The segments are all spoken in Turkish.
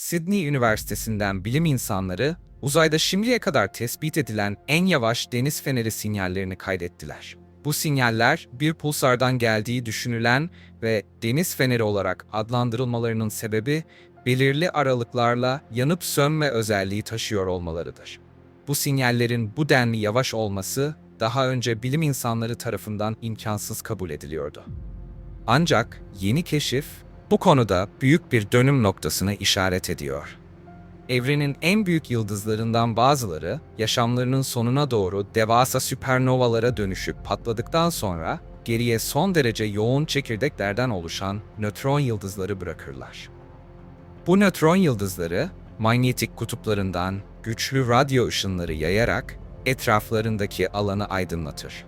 Sydney Üniversitesi'nden bilim insanları uzayda şimdiye kadar tespit edilen en yavaş deniz feneri sinyallerini kaydettiler. Bu sinyaller bir pulsardan geldiği düşünülen ve deniz feneri olarak adlandırılmalarının sebebi belirli aralıklarla yanıp sönme özelliği taşıyor olmalarıdır. Bu sinyallerin bu denli yavaş olması daha önce bilim insanları tarafından imkansız kabul ediliyordu. Ancak yeni keşif bu konuda büyük bir dönüm noktasına işaret ediyor. Evrenin en büyük yıldızlarından bazıları yaşamlarının sonuna doğru devasa süpernovalara dönüşüp patladıktan sonra geriye son derece yoğun çekirdeklerden oluşan nötron yıldızları bırakırlar. Bu nötron yıldızları manyetik kutuplarından güçlü radyo ışınları yayarak etraflarındaki alanı aydınlatır.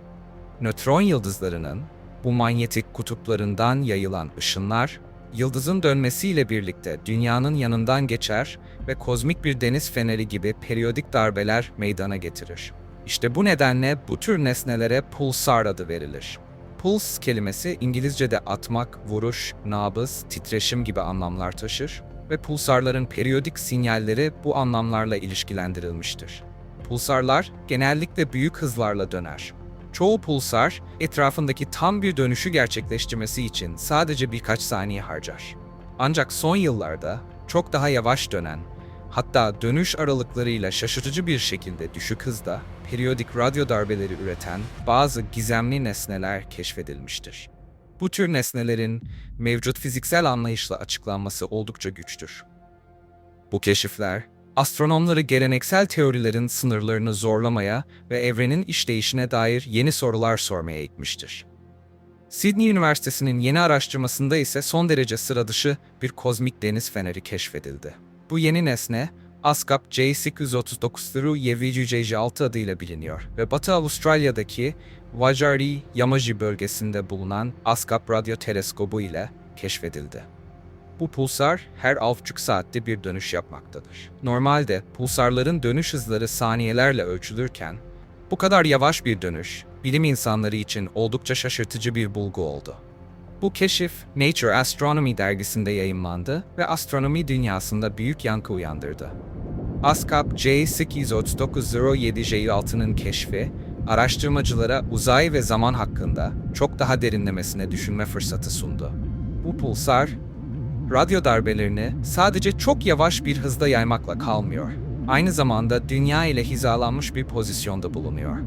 Nötron yıldızlarının bu manyetik kutuplarından yayılan ışınlar yıldızın dönmesiyle birlikte dünyanın yanından geçer ve kozmik bir deniz feneri gibi periyodik darbeler meydana getirir. İşte bu nedenle bu tür nesnelere pulsar adı verilir. Puls kelimesi İngilizce'de atmak, vuruş, nabız, titreşim gibi anlamlar taşır ve pulsarların periyodik sinyalleri bu anlamlarla ilişkilendirilmiştir. Pulsarlar genellikle büyük hızlarla döner. Çoğu pulsar etrafındaki tam bir dönüşü gerçekleştirmesi için sadece birkaç saniye harcar. Ancak son yıllarda çok daha yavaş dönen, hatta dönüş aralıklarıyla şaşırtıcı bir şekilde düşük hızda periyodik radyo darbeleri üreten bazı gizemli nesneler keşfedilmiştir. Bu tür nesnelerin mevcut fiziksel anlayışla açıklanması oldukça güçtür. Bu keşifler, astronomları geleneksel teorilerin sınırlarını zorlamaya ve evrenin işleyişine dair yeni sorular sormaya itmiştir. Sydney Üniversitesi'nin yeni araştırmasında ise son derece sıra dışı bir kozmik deniz feneri keşfedildi. Bu yeni nesne, ASCAP J839-YVJ6 adıyla biliniyor ve Batı Avustralya'daki Wajari Yamaji bölgesinde bulunan ASCAP radyo teleskobu ile keşfedildi. Bu pulsar her 6,5 saatte bir dönüş yapmaktadır. Normalde pulsarların dönüş hızları saniyelerle ölçülürken bu kadar yavaş bir dönüş bilim insanları için oldukça şaşırtıcı bir bulgu oldu. Bu keşif Nature Astronomy dergisinde yayımlandı ve astronomi dünyasında büyük yankı uyandırdı. ASCAP J83907J6'nın keşfi, araştırmacılara uzay ve zaman hakkında çok daha derinlemesine düşünme fırsatı sundu. Bu pulsar, radyo darbelerini sadece çok yavaş bir hızda yaymakla kalmıyor. Aynı zamanda dünya ile hizalanmış bir pozisyonda bulunuyor.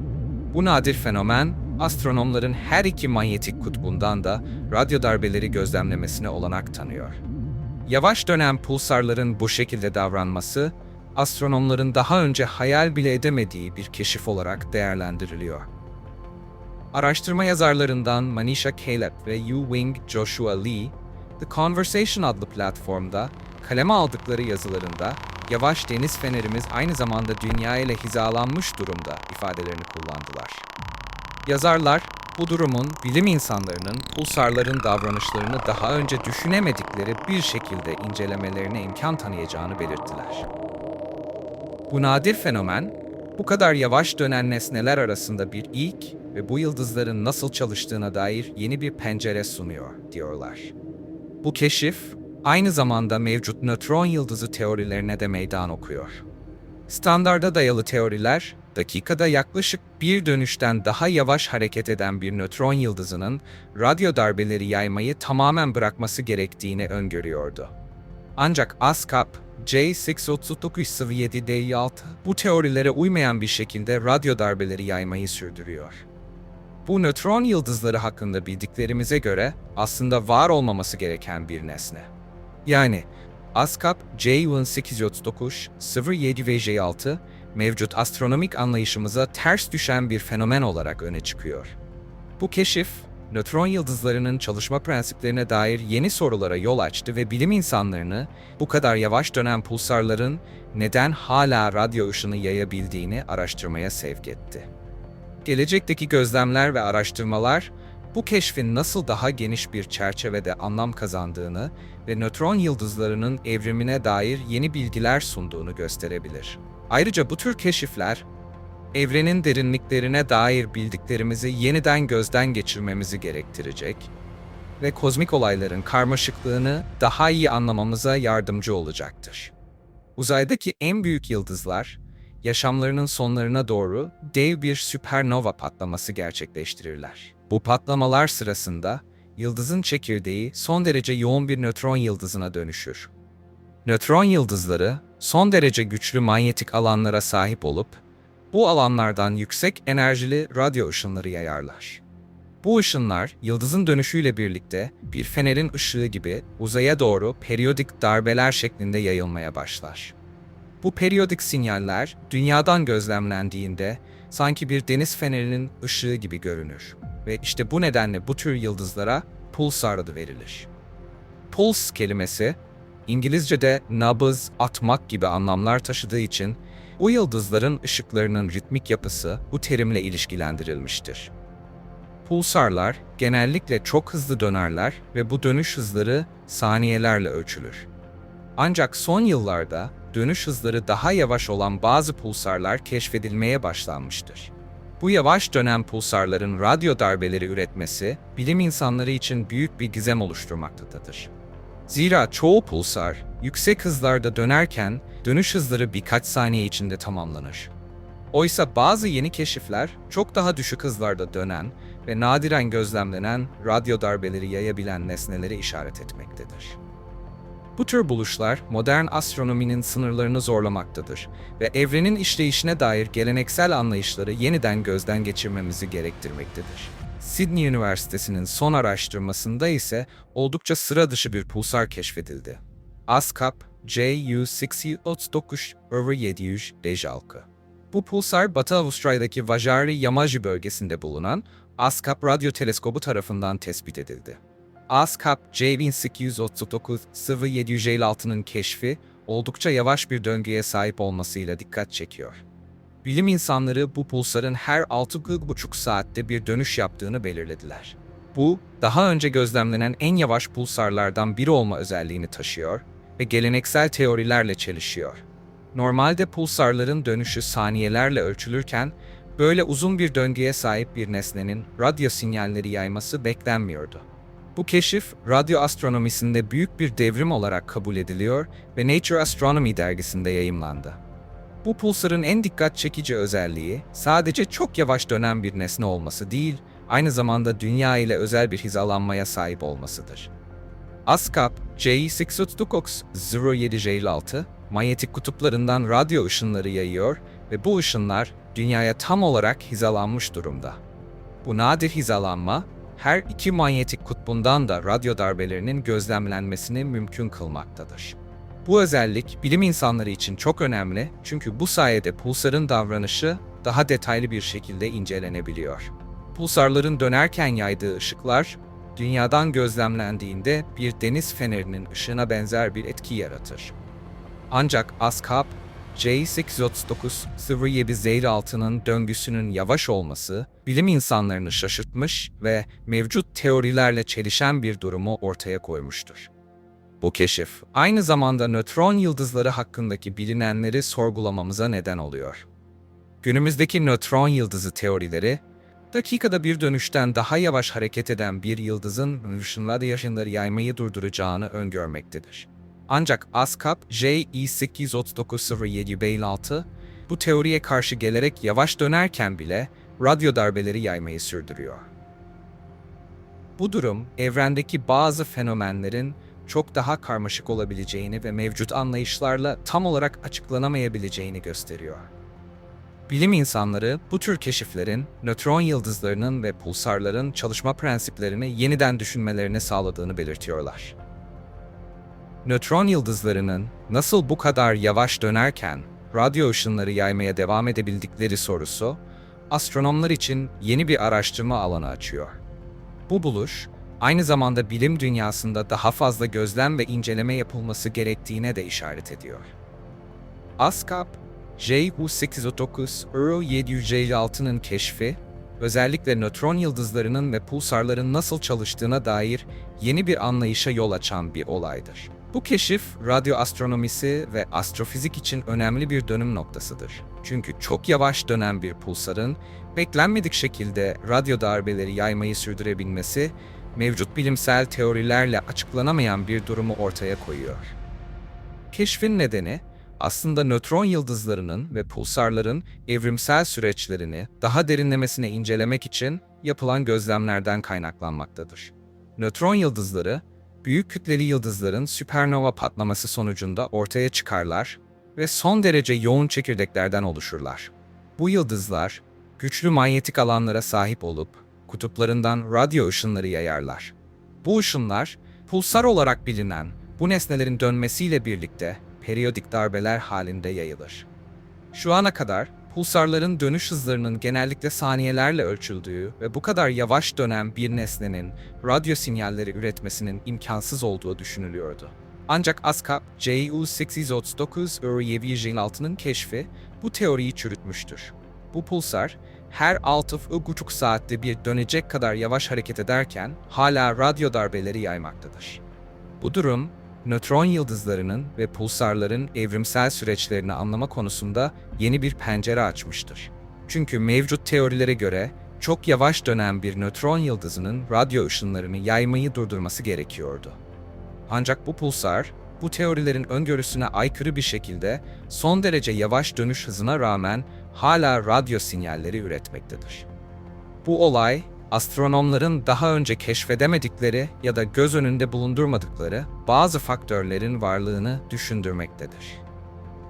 Bu nadir fenomen, astronomların her iki manyetik kutbundan da radyo darbeleri gözlemlemesine olanak tanıyor. Yavaş dönen pulsarların bu şekilde davranması, astronomların daha önce hayal bile edemediği bir keşif olarak değerlendiriliyor. Araştırma yazarlarından Manisha Caleb ve Yu Wing Joshua Lee, The Conversation adlı platformda kaleme aldıkları yazılarında yavaş deniz fenerimiz aynı zamanda dünya ile hizalanmış durumda ifadelerini kullandılar. Yazarlar bu durumun bilim insanlarının pulsarların davranışlarını daha önce düşünemedikleri bir şekilde incelemelerine imkan tanıyacağını belirttiler. Bu nadir fenomen, bu kadar yavaş dönen nesneler arasında bir ilk ve bu yıldızların nasıl çalıştığına dair yeni bir pencere sunuyor, diyorlar. Bu keşif, aynı zamanda mevcut nötron yıldızı teorilerine de meydan okuyor. Standarda dayalı teoriler, dakikada yaklaşık bir dönüşten daha yavaş hareket eden bir nötron yıldızının radyo darbeleri yaymayı tamamen bırakması gerektiğini öngörüyordu. Ancak ASCAP, J639-7D6 bu teorilere uymayan bir şekilde radyo darbeleri yaymayı sürdürüyor. Bu nötron yıldızları hakkında bildiklerimize göre aslında var olmaması gereken bir nesne. Yani ASCAP J1839, 07 ve J6 mevcut astronomik anlayışımıza ters düşen bir fenomen olarak öne çıkıyor. Bu keşif, nötron yıldızlarının çalışma prensiplerine dair yeni sorulara yol açtı ve bilim insanlarını bu kadar yavaş dönen pulsarların neden hala radyo ışını yayabildiğini araştırmaya sevk etti. Gelecekteki gözlemler ve araştırmalar bu keşfin nasıl daha geniş bir çerçevede anlam kazandığını ve nötron yıldızlarının evrimine dair yeni bilgiler sunduğunu gösterebilir. Ayrıca bu tür keşifler evrenin derinliklerine dair bildiklerimizi yeniden gözden geçirmemizi gerektirecek ve kozmik olayların karmaşıklığını daha iyi anlamamıza yardımcı olacaktır. Uzaydaki en büyük yıldızlar, yaşamlarının sonlarına doğru dev bir süpernova patlaması gerçekleştirirler. Bu patlamalar sırasında yıldızın çekirdeği son derece yoğun bir nötron yıldızına dönüşür. Nötron yıldızları son derece güçlü manyetik alanlara sahip olup bu alanlardan yüksek enerjili radyo ışınları yayarlar. Bu ışınlar yıldızın dönüşüyle birlikte bir fenerin ışığı gibi uzaya doğru periyodik darbeler şeklinde yayılmaya başlar. Bu periyodik sinyaller dünyadan gözlemlendiğinde sanki bir deniz fenerinin ışığı gibi görünür ve işte bu nedenle bu tür yıldızlara pulsar adı verilir. Puls kelimesi İngilizce'de nabız, atmak gibi anlamlar taşıdığı için bu yıldızların ışıklarının ritmik yapısı bu terimle ilişkilendirilmiştir. Pulsarlar genellikle çok hızlı dönerler ve bu dönüş hızları saniyelerle ölçülür. Ancak son yıllarda dönüş hızları daha yavaş olan bazı pulsarlar keşfedilmeye başlanmıştır. Bu yavaş dönen pulsarların radyo darbeleri üretmesi bilim insanları için büyük bir gizem oluşturmaktadır. Zira çoğu pulsar yüksek hızlarda dönerken dönüş hızları birkaç saniye içinde tamamlanır. Oysa bazı yeni keşifler çok daha düşük hızlarda dönen ve nadiren gözlemlenen radyo darbeleri yayabilen nesneleri işaret etmektedir. Bu tür buluşlar modern astronominin sınırlarını zorlamaktadır ve evrenin işleyişine dair geleneksel anlayışları yeniden gözden geçirmemizi gerektirmektedir. Sydney Üniversitesi'nin son araştırmasında ise oldukça sıra dışı bir pulsar keşfedildi. ASCAP JU639-756. Bu pulsar Batı Avustralya'daki Vajari Yamaji bölgesinde bulunan ASCAP radyo teleskobu tarafından tespit edildi. ASCAP J1839-0756'nın keşfi oldukça yavaş bir döngüye sahip olmasıyla dikkat çekiyor. Bilim insanları bu pulsarın her 6,5 saatte bir dönüş yaptığını belirlediler. Bu, daha önce gözlemlenen en yavaş pulsarlardan biri olma özelliğini taşıyor ve geleneksel teorilerle çelişiyor. Normalde pulsarların dönüşü saniyelerle ölçülürken, böyle uzun bir döngüye sahip bir nesnenin radyo sinyalleri yayması beklenmiyordu. Bu keşif, radyo astronomisinde büyük bir devrim olarak kabul ediliyor ve Nature Astronomy dergisinde yayımlandı. Bu pulsarın en dikkat çekici özelliği sadece çok yavaş dönen bir nesne olması değil, aynı zamanda dünya ile özel bir hizalanmaya sahip olmasıdır. ASCAP J639-0756 manyetik kutuplarından radyo ışınları yayıyor ve bu ışınlar dünyaya tam olarak hizalanmış durumda. Bu nadir hizalanma, her iki manyetik kutbundan da radyo darbelerinin gözlemlenmesini mümkün kılmaktadır. Bu özellik bilim insanları için çok önemli çünkü bu sayede pulsarın davranışı daha detaylı bir şekilde incelenebiliyor. Pulsarların dönerken yaydığı ışıklar, dünyadan gözlemlendiğinde bir deniz fenerinin ışığına benzer bir etki yaratır. Ancak ASCAP, J639-0706'nın döngüsünün yavaş olması, bilim insanlarını şaşırtmış ve mevcut teorilerle çelişen bir durumu ortaya koymuştur. Bu keşif, aynı zamanda nötron yıldızları hakkındaki bilinenleri sorgulamamıza neden oluyor. Günümüzdeki nötron yıldızı teorileri, dakikada bir dönüşten daha yavaş hareket eden bir yıldızın ışınları yaşınları yaymayı durduracağını öngörmektedir. Ancak ASCAP J839-0756 bu teoriye karşı gelerek yavaş dönerken bile radyo darbeleri yaymayı sürdürüyor. Bu durum, evrendeki bazı fenomenlerin çok daha karmaşık olabileceğini ve mevcut anlayışlarla tam olarak açıklanamayabileceğini gösteriyor. Bilim insanları bu tür keşiflerin nötron yıldızlarının ve pulsarların çalışma prensiplerini yeniden düşünmelerini sağladığını belirtiyorlar. Nötron yıldızlarının nasıl bu kadar yavaş dönerken radyo ışınları yaymaya devam edebildikleri sorusu astronomlar için yeni bir araştırma alanı açıyor. Bu buluş aynı zamanda bilim dünyasında daha fazla gözlem ve inceleme yapılması gerektiğine de işaret ediyor. ASCAP, JU839-756'nın keşfi, özellikle nötron yıldızlarının ve pulsarların nasıl çalıştığına dair yeni bir anlayışa yol açan bir olaydır. Bu keşif, radyo astronomisi ve astrofizik için önemli bir dönüm noktasıdır. Çünkü çok yavaş dönen bir pulsarın beklenmedik şekilde radyo darbeleri yaymayı sürdürebilmesi, mevcut bilimsel teorilerle açıklanamayan bir durumu ortaya koyuyor. Keşfin nedeni, aslında nötron yıldızlarının ve pulsarların evrimsel süreçlerini daha derinlemesine incelemek için yapılan gözlemlerden kaynaklanmaktadır. Nötron yıldızları, büyük kütleli yıldızların süpernova patlaması sonucunda ortaya çıkarlar ve son derece yoğun çekirdeklerden oluşurlar. Bu yıldızlar, güçlü manyetik alanlara sahip olup kutuplarından radyo ışınları yayarlar. Bu ışınlar, pulsar olarak bilinen bu nesnelerin dönmesiyle birlikte periyodik darbeler halinde yayılır. Şu ana kadar pulsarların dönüş hızlarının genellikle saniyelerle ölçüldüğü ve bu kadar yavaş dönen bir nesnenin radyo sinyalleri üretmesinin imkansız olduğu düşünülüyordu. Ancak ASCAP JU839 Uri keşfi bu teoriyi çürütmüştür. Bu pulsar her 6,5 saatte bir dönecek kadar yavaş hareket ederken hala radyo darbeleri yaymaktadır. Bu durum, nötron yıldızlarının ve pulsarların evrimsel süreçlerini anlama konusunda yeni bir pencere açmıştır. Çünkü mevcut teorilere göre çok yavaş dönen bir nötron yıldızının radyo ışınlarını yaymayı durdurması gerekiyordu. Ancak bu pulsar, bu teorilerin öngörüsüne aykırı bir şekilde son derece yavaş dönüş hızına rağmen hala radyo sinyalleri üretmektedir. Bu olay, astronomların daha önce keşfedemedikleri ya da göz önünde bulundurmadıkları bazı faktörlerin varlığını düşündürmektedir.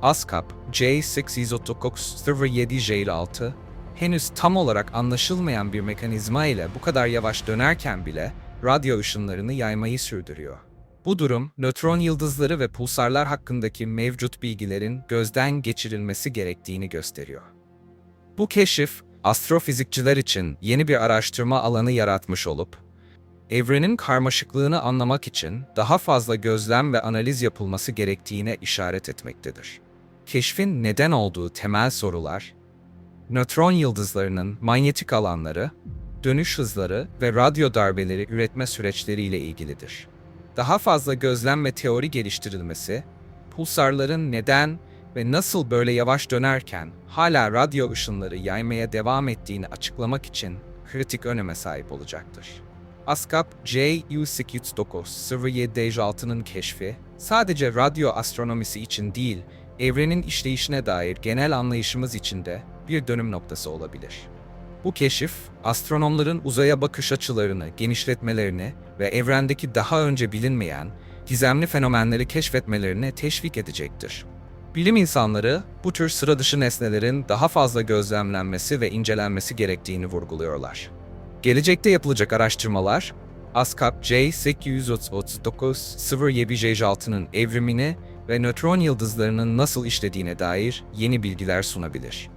ASCAP J839-07J6 henüz tam olarak anlaşılmayan bir mekanizma ile bu kadar yavaş dönerken bile radyo ışınlarını yaymayı sürdürüyor. Bu durum, nötron yıldızları ve pulsarlar hakkındaki mevcut bilgilerin gözden geçirilmesi gerektiğini gösteriyor. Bu keşif, astrofizikçiler için yeni bir araştırma alanı yaratmış olup, evrenin karmaşıklığını anlamak için daha fazla gözlem ve analiz yapılması gerektiğine işaret etmektedir. Keşfin neden olduğu temel sorular, nötron yıldızlarının manyetik alanları, dönüş hızları ve radyo darbeleri üretme süreçleriyle ilgilidir. Daha fazla gözlem ve teori geliştirilmesi, pulsarların neden ve nasıl böyle yavaş dönerken hala radyo ışınları yaymaya devam ettiğini açıklamak için kritik öneme sahip olacaktır. ASCAP JU809-07-6'nın keşfi sadece radyo astronomisi için değil, evrenin işleyişine dair genel anlayışımız için de bir dönüm noktası olabilir. Bu keşif, astronomların uzaya bakış açılarını genişletmelerini ve evrendeki daha önce bilinmeyen, gizemli fenomenleri keşfetmelerine teşvik edecektir. Bilim insanları bu tür sıra dışı nesnelerin daha fazla gözlemlenmesi ve incelenmesi gerektiğini vurguluyorlar. Gelecekte yapılacak araştırmalar, ASCAP J839-07J6'nın evrimini ve nötron yıldızlarının nasıl işlediğine dair yeni bilgiler sunabilir.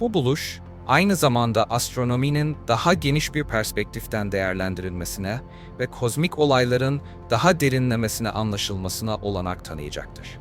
Bu buluş, aynı zamanda astronominin daha geniş bir perspektiften değerlendirilmesine ve kozmik olayların daha derinlemesine anlaşılmasına olanak tanıyacaktır.